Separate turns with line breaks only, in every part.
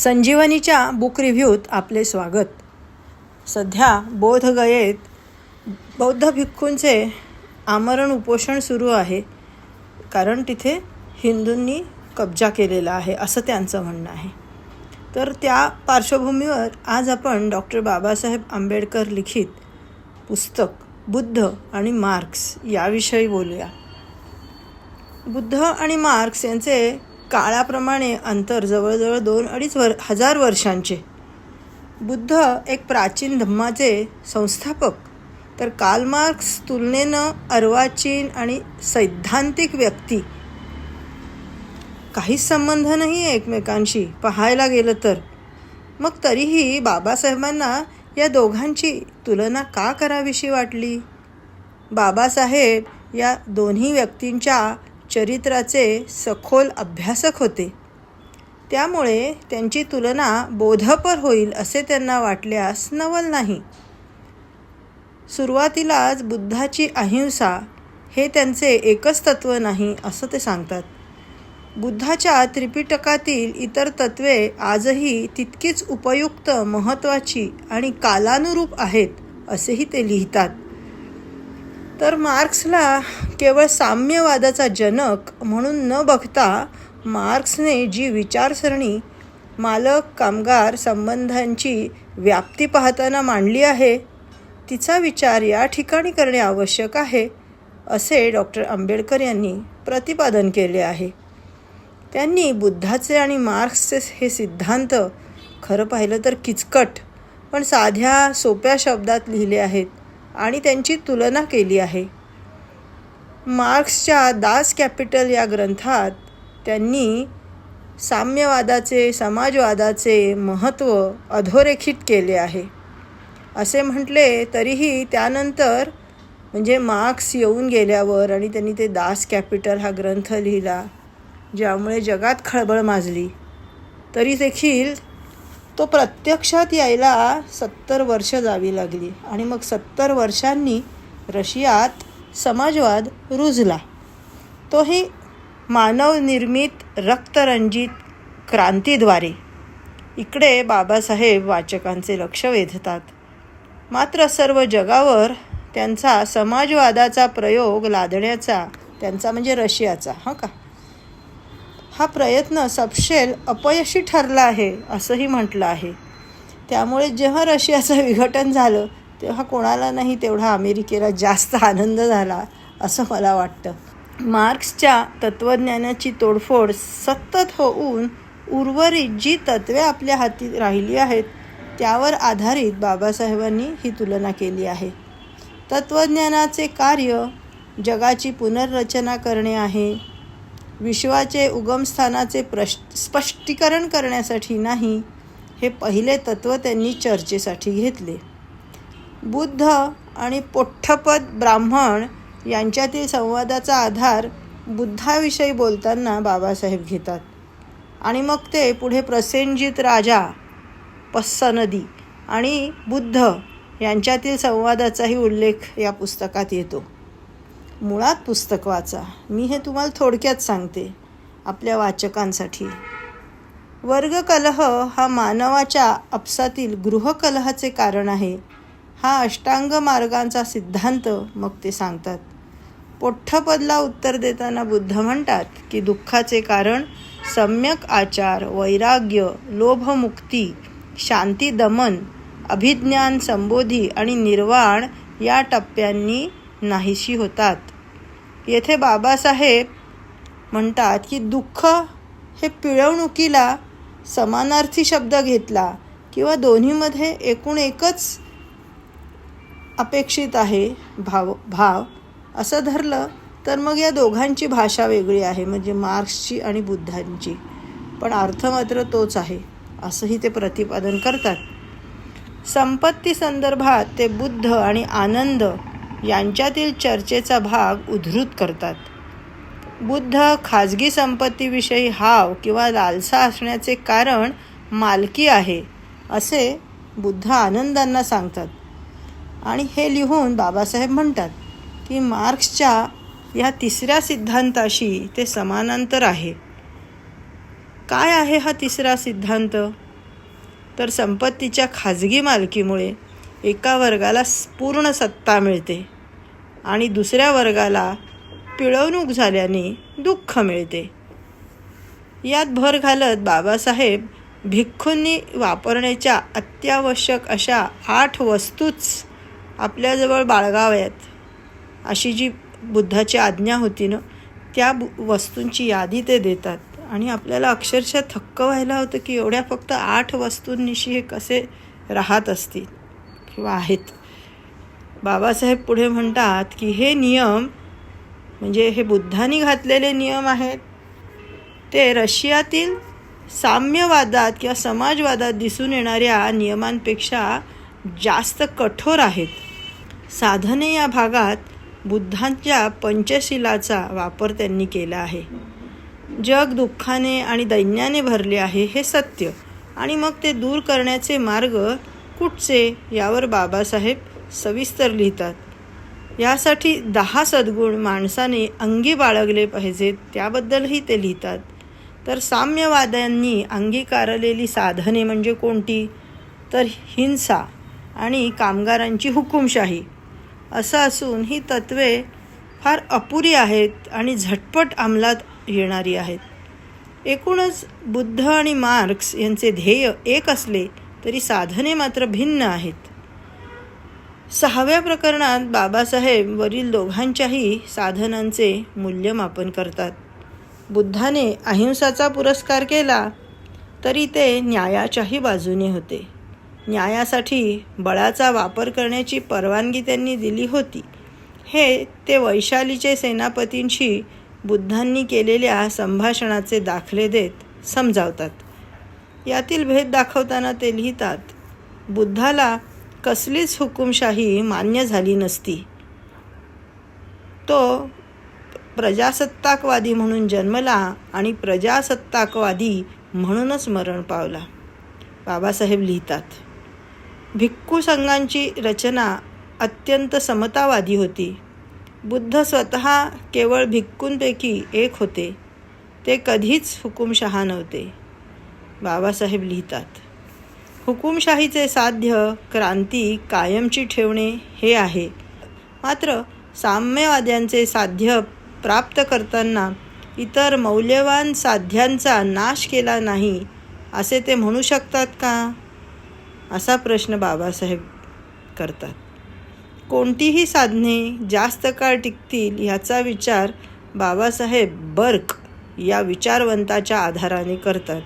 संजीवनीच्या book रिव्ह्यूत आपले स्वागत. सध्या बोधगयेत बौद्ध भिक्खूंचे आमरण उपोषण सुरू आहे. कारण तिथे हिंदूंनी कब्जा केलेला आहे असं त्यांचं म्हणणं आहे. तर त्या पार्श्वभूमीवर आज आपण डॉक्टर बाबासाहेब आंबेडकर लिखित पुस्तक बुद्ध आणि मार्क्स याविषयी बोलूया. बुद्ध आणि मार्क्स यांचे काळाप्रमाणे अंतर जवळजवळ दोन अडीच वर हजार वर्षांचे. बुद्ध एक प्राचीन धम्माचे संस्थापक. तर काल मार्क्स तुलनेनं अर्वाचीन आणि सैद्धांतिक व्यक्ती. काहीच संबंध नाही आहे एकमेकांशी पाहायला गेलं तर. मग तरीही बाबासाहेबांना या दोघांची तुलना का करावीशी वाटली? बाबासाहेब या दोन्ही व्यक्तींच्या चरित्राचे सखोल अभ्यासक होते. त्यामुळे त्यांची तुलना बोधपर होईल असे त्यांना वाटल्यास नवल नाही. सुरुवातीलाच बुद्धाची अहिंसा हे त्यांचे एकच तत्त्व नाही असं ते सांगतात. बुद्धाच्या त्रिपिटकातील इतर तत्वे आजही तितकीच उपयुक्त महत्त्वाची आणि कालानुरूप आहेत असेही ते लिहितात. तर मार्क्सला केवळ साम्यवादाचा जनक म्हणून न बघता मार्क्सने जी विचारसरणी मालक कामगार संबंधांची व्याप्ती पाहताना मांडली आहे तिचा विचार या ठिकाणी करणे आवश्यक आहे असे डॉक्टर आंबेडकर यांनी प्रतिपादन केले आहे. त्यांनी बुद्धाचे आणि मार्क्सचे हे सिद्धांत खरं पाहिलं तर किचकट पण साध्या सोप्या शब्दात लिहिले आहेत. आणि त्यांची तुलना केली आहे. मार्क्सच्या दास कॅपिटल या ग्रंथात त्यांनी साम्यवादाचे समाजवादाचे महत्त्व अधोरेखित केले आहे. असे म्हटले तरीही त्यानंतर म्हणजे मार्क्स येऊन गेल्यावर आणि त्यांनी ते दास कॅपिटल हा ग्रंथ लिहिला ज्यामुळे जगात खळबळ माजली तरी देखील तो प्रत्यक्षात यायला सत्तर वर्ष जावी लागली. आणि मग सत्तर वर्षांनी रशियात समाजवाद रुजला. तोही मानवनिर्मित रक्तरंजित क्रांतीद्वारे. इकडे बाबासाहेब वाचकांचे लक्ष वेधतात. मात्र सर्व जगावर त्यांचा समाजवादाचा प्रयोग लादण्याचा त्यांचा म्हणजे रशियाचा हां का? हा प्रयत्न सपशेल अपयशी ठरला आहे असंही म्हटलं आहे. त्यामुळे जेव्हा रशियाचं विघटन झालं तेव्हा कोणाला नाही तेवढा अमेरिकेला जास्त आनंद झाला असं मला वाटतं. मार्क्सच्या तत्त्वज्ञानाची तोडफोड सतत होऊन उर्वरित जी तत्त्वे आपल्या हाती राहिली आहेत त्यावर आधारित बाबासाहेबांनी ही तुलना केली आहे. तत्त्वज्ञानाचे कार्य जगाची पुनर्रचना करणे आहे विश्वाचे उगमस्थानाचे प्रश स्पष्टीकरण करण्यासाठी नाही हे पहिले तत्त्व त्यांनी चर्चेसाठी घेतले. बुद्ध आणि पोठ्ठपद ब्राह्मण यांच्यातील संवादाचा आधार बुद्धाविषयी बोलताना बाबासाहेब घेतात. आणि मग ते पुढे प्रसेनजित राजा पस्सनदी आणि बुद्ध यांच्यातील संवादाचाही उल्लेख या पुस्तकात येतो. मुळात पुस्तक वाचा मी हे तुम्हाला थोडक्यात सांगते आपल्या वाचकांसाठी. वर्गकलह हा मानवाच्या अपसातील गृहकलहाचे कारण आहे. हा अष्टांग मार्गांचा सिद्धांत मग ते सांगतात. पोठ्ठपदला उत्तर देताना बुद्ध म्हणतात की दुःखाचे कारण सम्यक आचार वैराग्य लोभमुक्ती शांती दमन अभिज्ञान संबोधी आणि निर्वाण या टप्प्यांनी नाहीशी होतात. येथे बाबासाहेब म्हणतात की दुःख हे पिळवणुकीला समानार्थी शब्द घेतला किंवा दोन्हीमध्ये एकूण एकच अपेक्षित आहे भाव भाव असं धरलं तर मग या दोघांची भाषा वेगळी आहे म्हणजे मार्क्सची आणि बुद्धांची. पण अर्थ मात्र तोच आहे असंही ते प्रतिपादन करतात. संपत्ती संदर्भात ते बुद्ध आणि आनंद यांच्यातील चर्चेचा भाग उद्धृत करतात. बुद्ध खाजगी संपत्तीविषयी हाव किंवा लालसा असण्याचे कारण मालकी आहे असे बुद्ध आनंदांना सांगतात. आणि हे लिहून बाबासाहेब म्हणतात की मार्क्सच्या या तिसऱ्या सिद्धांताशी ते समानांतर आहे. काय आहे हा तिसरा सिद्धांत? तर संपत्तीच्या खाजगी मालकीमुळे एका वर्गाला पूर्ण सत्ता मिळते आणि दुसऱ्या वर्गाला पिळवणूक झाल्याने दुःख मिळते. यात भर घालत बाबासाहेब भिक्खूंनी वापरण्याच्या अत्यावश्यक अशा आठ वस्तूच आपल्याजवळ बाळगाव्यात. अशी जी बुद्धाची आज्ञा होती ना त्या बु वस्तूंची यादी ते देतात. आणि आपल्याला अक्षरशः थक्क व्हायला होतं की एवढ्या फक्त आठ वस्तूंनिशी हे कसे राहत असतील. किंवा आहेत. बाबासाहेब पुढे म्हणतात की हे नियम म्हणजे हे बुद्धांनी घातलेले नियम आहेत ते रशियातील साम्यवादात किंवा समाजवादात दिसून येणाऱ्या नियमांपेक्षा जास्त कठोर आहेत. साधने या भागात बुद्धांच्या पंचशिलाचा वापर त्यांनी केला आहे. जग दुःखाने आणि दैन्याने भरले आहे हे सत्य आणि मग ते दूर करण्याचे मार्ग कुठचे यावर बाबासाहेब सविस्तर लिहितात. यासाठी दहा सद्गुण माणसाने अंगी बाळगले पाहिजेत त्याबद्दलही ते लिहितात. तर साम्यवाद्यांनी अंगीकारलेली साधने म्हणजे कोणती? तर हिंसा आणि कामगारांची हुकुमशाही. असं असून ही तत्वे फार अपुरी आहेत आणि झटपट अंमलात येणारी आहेत. एकूणच बुद्ध आणि मार्क्स यांचे ध्येय एक असले तरी साधने मात्र भिन्न आहेत. सहाव्या प्रकरणात बाबासाहेब वरील दोघांच्याही साधनांचे मूल्यमापन करतात. बुद्धाने अहिंसाचा पुरस्कार केला तरी ते न्यायाच्याही बाजूने होते. न्यायासाठी बळाचा वापर करण्याची परवानगी त्यांनी दिली होती. हे ते वैशालीचे सेनापतींशी बुद्धांनी केलेल्या संभाषणाचे दाखले देत समजावतात. यातील भेद दाखवताना ते लिहितात बुद्धाला कसलीच हुकुमशाही मान्य झाली नसती. तो प्रजासत्ताकवादी म्हणून जन्मला आणि प्रजासत्ताकवादी म्हणूनच मरण पावला. बाबासाहेब लिहितात भिक्खू संघांची रचना अत्यंत समतावादी होती. बुद्ध स्वतः केवळ भिक्खूंपैकी एक होते. ते कधीच हुकुमशहा नव्हते. बाबासाहेब लिहितात. हुकुमशाहीचे साध्य क्रांती कायमची ठेवणे हे आहे. मात्र साम्यवाद्यांचे साध्य प्राप्त करताना इतर मौल्यवान साध्यांचा नाश केला नाही असे ते म्हणू शकतात का? असा प्रश्न बाबासाहेब करतात. कोणतीही साधने जास्त काळ टिकतील ह्याचा विचार बाबासाहेब बर्क या विचारवंताच्या आधाराने करतात.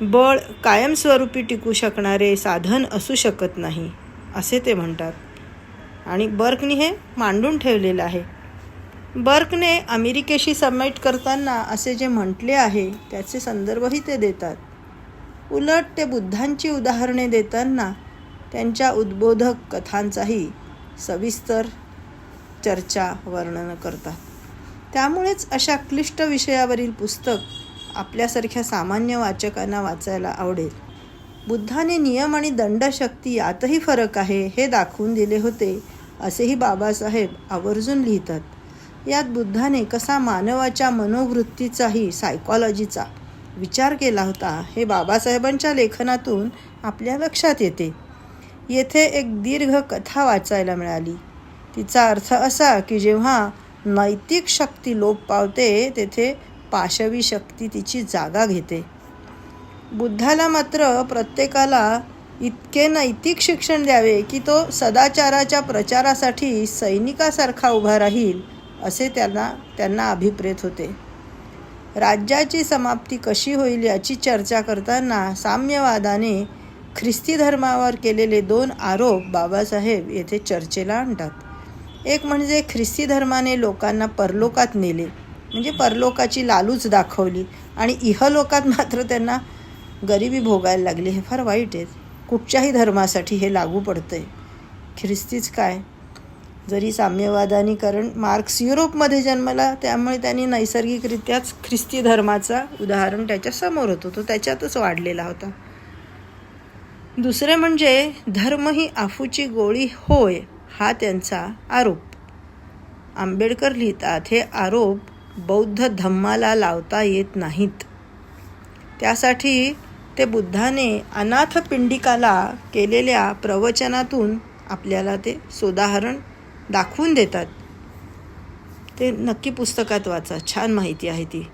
बळ कायमस्वरूपी टिकू शकणारे साधन असू शकत नाही असे ते म्हणतात. आणि बर्कने हे मांडून ठेवलेलं आहे. बर्कने अमेरिकेशी सबमिट करताना असे जे म्हटले आहे त्याचे संदर्भही ते देतात. उलट ते बुद्धांची उदाहरणे देताना त्यांच्या उद्बोधक कथांचाही सविस्तर चर्चा वर्णन करतात. त्यामुळेच अशा क्लिष्ट विषयावरील पुस्तक आपल्यासारख्या सामान्य वाचकांना वाचायला आवडेल. बुद्धाने नियम आणि दंडशक्ती यातही फरक आहे हे दाखवून दिले होते असेही बाबासाहेब आवर्जून लिहितात. यात बुद्धाने कसा मानवाच्या मनोवृत्तीचाही सायकॉलॉजीचा विचार केला होता हे बाबासाहेबांच्या लेखनातून आपल्या लक्षात येते. येथे एक दीर्घ कथा वाचायला मिळाली. तिचा अर्थ असा की जेव्हा नैतिक शक्ती लोप पावते तेथे पाशवी शक्ती तिची जागा घेते. बुद्धाला मात्र प्रत्येकाला इतके नैतिक शिक्षण द्यावे की तो सदाचाराच्या प्रचारासाठी सैनिकासारखा उभा राहील असे त्यांना त्यांना अभिप्रेत होते. राज्याची समाप्ती कशी होईल याची चर्चा करताना साम्यवादाने ख्रिस्ती धर्मावर केलेले दोन आरोप बाबासाहेब येथे चर्चेला आणतात. एक म्हणजे ख्रिस्ती धर्माने लोकांना परलोकात नेले. म्हणजे परलोकाची लालूच दाखवली. आणि इहलोकात मात्र त्यांना गरिबी भोगायला लागली. हे फार वाईट आहे. कुठच्याही धर्मासाठी हे लागू पडतं आहे ख्रिस्तीच काय? जरी साम्यवादानी कारण मार्क्स युरोपमध्ये जन्मला त्यामुळे त्यांनी नैसर्गिकरित्याच ख्रिस्ती धर्माचा उदाहरण त्याच्यासमोर होतो. तो त्याच्यातच वाढलेला होता. दुसरे म्हणजे धर्म ही आफूची गोळी होय हा त्यांचा आरोप. आंबेडकर लिहितात हे आरोप बौद्ध धम्माला लावता येत नाहीत. त्यासाठी ते बुद्धाने अनाथ पिंडिकाला केलेल्या प्रवचनातून आपल्याला ते सोदाहरण दाखवून देतात. ते नक्की पुस्तकात वाचा छान माहिती आहे ती.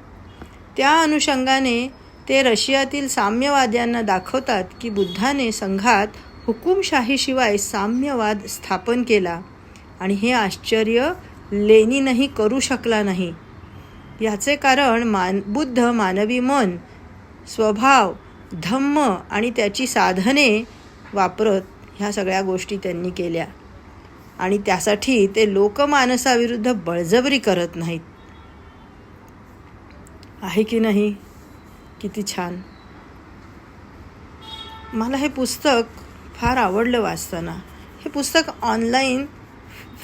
त्या अनुषंगाने ते रशियातील साम्यवाद्यांना दाखवतात की बुद्धाने संघात हुकुमशाहीशिवाय साम्यवाद स्थापन केला आणि हे आश्चर्य लेनीनही करू शकला नाही. याचे कारण मान बुद्ध मानवी मन स्वभाव धम्म आणि त्याची साधने वापरत ह्या सगळ्या गोष्टी त्यांनी केल्या. आणि त्यासाठी ते लोकमानसाविरुद्ध बळजबरी करत नाहीत. आहे की नाही? किती छान. मला हे पुस्तक फार आवडलं वाचताना. हे पुस्तक online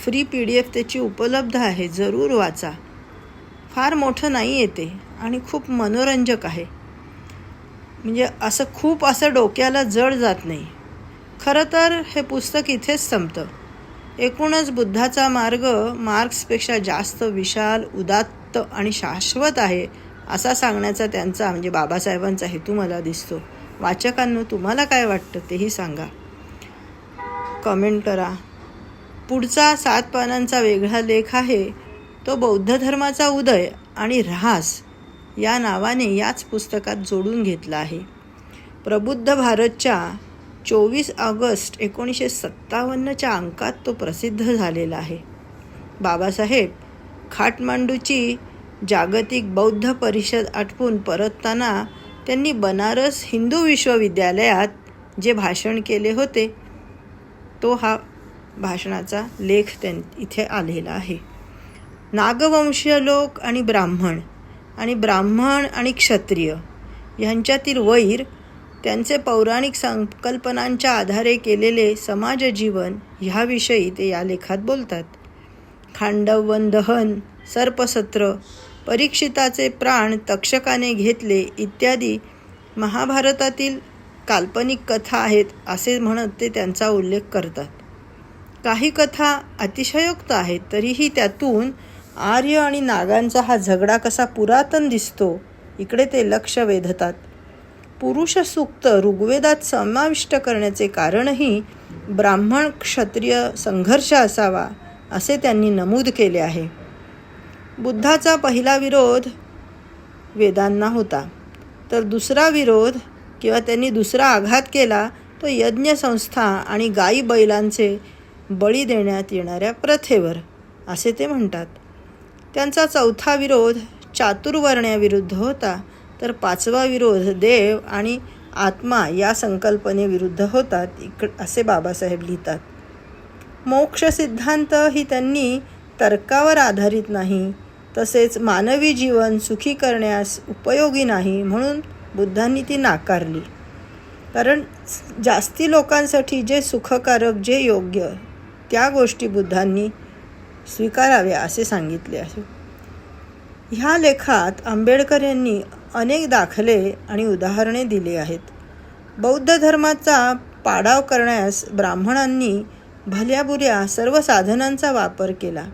free P D F त्याची उपलब्ध आहे. जरूर वाचा. फार मोठं नाही येते आणि खूप मनोरंजक आहे. म्हणजे असं खूप असं डोक्याला जड जात नाही. खरं तर हे पुस्तक इथेच संपतं. एकूणच बुद्धाचा मार्ग मार्क्सपेक्षा जास्त विशाल उदात्त आणि शाश्वत आहे असा सांगण्याचा त्यांचा म्हणजे बाबासाहेबांचा हेतू मला दिसतो. वाचकांनो तुम्हाला काय वाटतं तेही सांगा. कमेंट करा. पुढचा सात पानांचा वेगळा लेख आहे. तो बौद्ध धर्माचा उदय आणि ऱ्हास या नावाने याच पुस्तकात जोडून घेतला आहे. प्रबुद्ध भारतच्या चोवीस ऑगस्ट एकोणीसशे सत्तावन्नच्या अंकात तो प्रसिद्ध झालेला आहे. बाबासाहेब खाटमांडूची जागतिक बौद्ध परिषद आटपून परतताना त्यांनी बनारस हिंदू विश्वविद्यालयात जे भाषण केले होते तो हा भाषणाचा लेख त्यां इथे आलेला आहे. नागवंशीय लोक आणि ब्राह्मण आणि ब्राह्मण आणि क्षत्रिय. ह्यांच्यातील वैर त्यांचे पौराणिक संकल्पनांच्या आधारे केलेले समाजजीवन ह्याविषयी ते या लेखात बोलतात. खांडवन दहन सर्पसत्र परीक्षिताचे प्राण तक्षकाने घेतले इत्यादी महाभारतातील काल्पनिक कथा आहेत असे म्हणत ते त्यांचा उल्लेख करतात. काही कथा अतिशयोक्त आहेत तरीही त्यातून आर्य आणि नागांचा हा झगडा कसा पुरातन दिसतो इकडे ते लक्ष वेधतात. पुरुष सूक्त ऋग्वेदात समाविष्ट करण्याचे कारणही ब्राह्मण क्षत्रिय संघर्ष असावा असे त्यांनी नमूद केले आहे. बुद्धाचा पहिला विरोध वेदांना होता. तर दुसरा विरोध किंवा त्यांनी दुसरा आघात केला तो यज्ञसंस्था आणि गाई बैलांचे बळी देण्यात येणाऱ्या प्रथेवर असे ते म्हणतात. त्यांचा चौथा विरोध चातुर्वर्ण्याविरुद्ध होता. तर पाचवा विरोध देव आणि आत्मा या संकल्पनेविरुद्ध होतात इक असे बाबासाहेब लिहितात. मोक्ष सिद्धांत ही त्यांनी तर्कावर आधारित नाही तसेच मानवी जीवन सुखी करण्यास उपयोगी नाही म्हणून बुद्धांनी ती नाकारली. कारण जास्ती लोकांसाठी जे सुखकारक जे योग्य त्या गोष्टी बुद्धांनी स्वीकारावे असे सांगितले आहे. ह्या लेखात आंबेडकर यांनी अनेक दाखले आणि उदाहरणे दिली आहेत. बौद्ध धर्माचा पाडाव करण्यास ब्राह्मणांनी भल्याबुऱ्या सर्व साधनांचा वापर केला.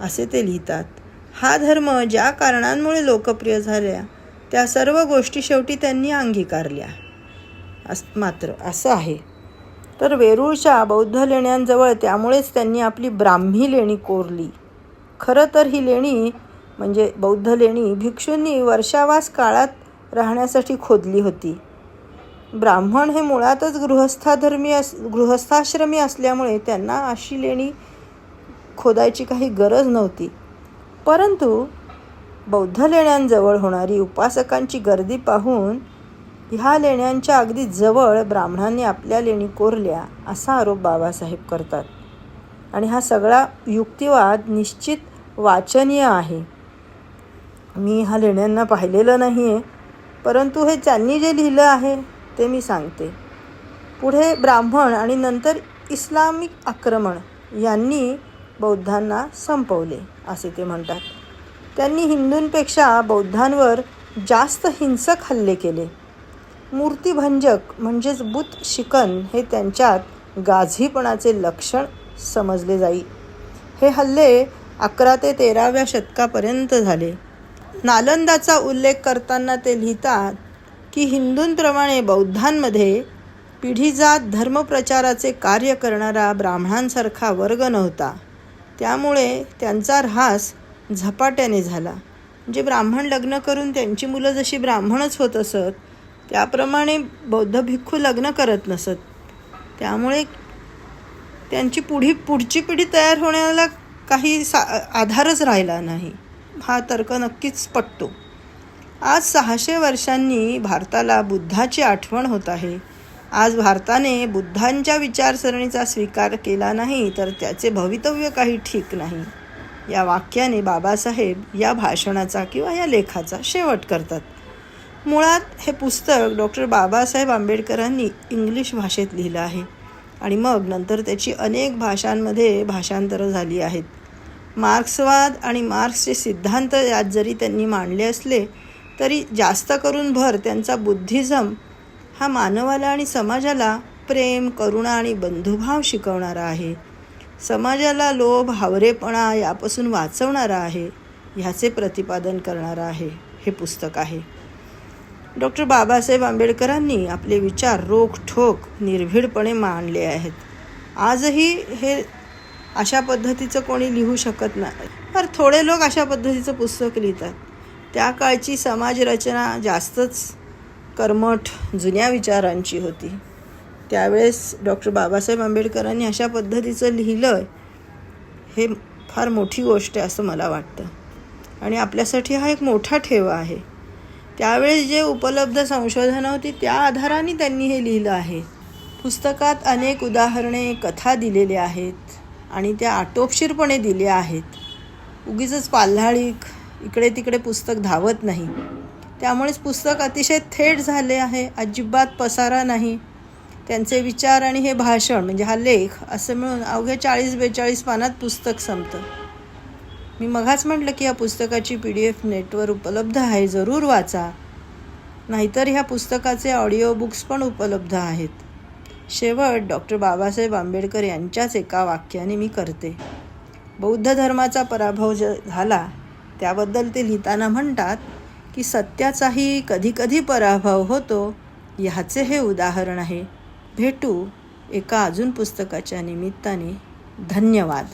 असे ते लिहितात हा धर्म ज्या कारणांमुळे लोकप्रिय झाल्या त्या सर्व गोष्टी शेवटी त्यांनी अंगीकारल्या. अस मात्र असं आहे. तर वेरूळच्या बौद्ध लेण्यांजवळ त्यामुळेच त्यांनी आपली ब्राह्मी लेणी कोरली. खरं तर ही लेणी म्हणजे बौद्ध लेणी भिक्षूंनी वर्षावास काळात राहण्यासाठी खोदली होती. ब्राह्मण हे मुळातच गृहस्थाधर्मी अस गृहस्थाश्रमी असल्यामुळे त्यांना अशी लेणी खोदायची काही गरज नव्हती. परंतु बौद्ध लेण्यांजवळ होणारी उपासकांची गर्दी पाहून ह्या लेण्यांच्या अगदी जवळ ब्राह्मणांनी आपल्या लेणी कोरल्या असा आरोप बाबासाहेब करतात. आणि हा सगळा युक्तिवाद निश्चित वाचनीय आहे. मी ह्या लेण्यांना पाहिलेलं नाही आहे परंतु हे त्यांनी जे लिहिलं आहे ते मी सांगते. पुढे ब्राह्मण आणि नंतर इस्लामिक आक्रमण यांनी बौद्धांना संपवले असे ते म्हणतात. त्यांनी हिंदूंपेक्षा बौद्धांवर जास्त हिंसक हल्ले केले. मूर्तिभंजक म्हणजेच बुत शिकन हे त्यांच्यात गाझीपणाचे लक्षण समजले जाई. हे हल्ले अकरा ते तेराव्या शतकापर्यंत झाले. नालंदाचा उल्लेख करताना ते लिहितात की हिंदूंप्रमाणे बौद्धांमध्ये पिढीजात धर्मप्रचाराचे कार्य करणारा ब्राह्मणांसारखा वर्ग नव्हता. त्यामुळे त्यांचा ऱ्हास झपाट्याने झाला. म्हणजे ब्राह्मण लग्न करून त्यांची मुलं जशी ब्राह्मणच होत असत त्याप्रमाणे बौद्ध भिक्खू लग्न करत नसत. त्यामुळे त्यांची पुढी पुढची पिढी तयार होण्याला काही सा आधारच राहिला नाही. हा तर्क नक्कीच पटतो. आज सहाशे वर्षांनी भारताला बुद्धाची आठवण होत आहे. आज भारताने बुद्धांच्या विचारसरणीचा स्वीकार केला नाही तर त्याचे भवितव्य काही ठीक नाही. या वाक्याने बाबासाहेब या भाषणाचा किंवा या लेखाचा शेवट करतात. मुळात हे पुस्तक डॉक्टर बाबासाहेब आंबेडकरांनी इंग्लिश भाषेत लिहिलं आहे. आणि मग नंतर त्याची अनेक भाषांमध्ये भाषांतरं झाली आहेत. मार्क्सवाद आणि मार्क्सचे सिद्धांत यात जरी त्यांनी मांडले असले तरी जास्त करून भर त्यांचा बुद्धिझम हा मानवाला आणि समाजाला प्रेम करुणा आणि बंधुभाव शिकवणारा आहे. समाजाला लोभ हावरेपणा यापासून वाचवणारा आहे ह्याचे प्रतिपादन करणारं आहे हे पुस्तक आहे. डॉक्टर बाबासाहेब आंबेडकरांनी आपले विचार रोखठोक निर्भीडपणे मांडले आहेत. आजही हे अशा पद्धतीचं कोणी लिहू शकत नाही. तर थोडे लोक अशा पद्धतीचं पुस्तक लिहितात. त्या काळची समाजरचना जास्तच कर्मठ जुन्या विचारांची होती. त्यावेळेस डॉक्टर बाबासाहेब आंबेडकरांनी अशा पद्धतीचं लिहिलं हे फार मोठी गोष्ट आहे असं मला वाटतं. आणि आपल्यासाठी हा एक मोठा ठेवा आहे. त्यावेळेस जे उपलब्ध संशोधनं होती त्या आधाराने त्यांनी हे लिहिलं आहे. पुस्तकात अनेक उदाहरणे कथा दिलेल्या आहेत आणि त्या आटोपशीरपणे दिल्या आहेत. उगीच पाल्हाळीक इकडे तिकडे पुस्तक धावत नाही. त्यामुळेच पुस्तक अतिशय थेट झाले आहे अजिबात पसारा नाही. त्यांचे विचार आणि हे भाषण म्हणजे हा लेख असं मिळून अवघ्या चाळीस बेचाळीस पानात पुस्तक संपतं. मी मघाच म्हटलं की या पुस्तकाची पी डी एफ नेटवर उपलब्ध आहे जरूर वाचा. नाहीतर ह्या पुस्तकाचे ऑडिओ बुक्स पण उपलब्ध आहेत. शेवट डॉक्टर बाबासाहेब आंबेडकर यांच्याच एका वाक्याने मी करते. बौद्ध धर्माचा पराभव ज झाला त्याबद्दल ते लिहिताना म्हणतात की सत्याचाही कधीकधी पराभव होतो ह्याचे हे उदाहरण आहे. भेटू एका अजून पुस्तकाच्या निमित्ताने. धन्यवाद.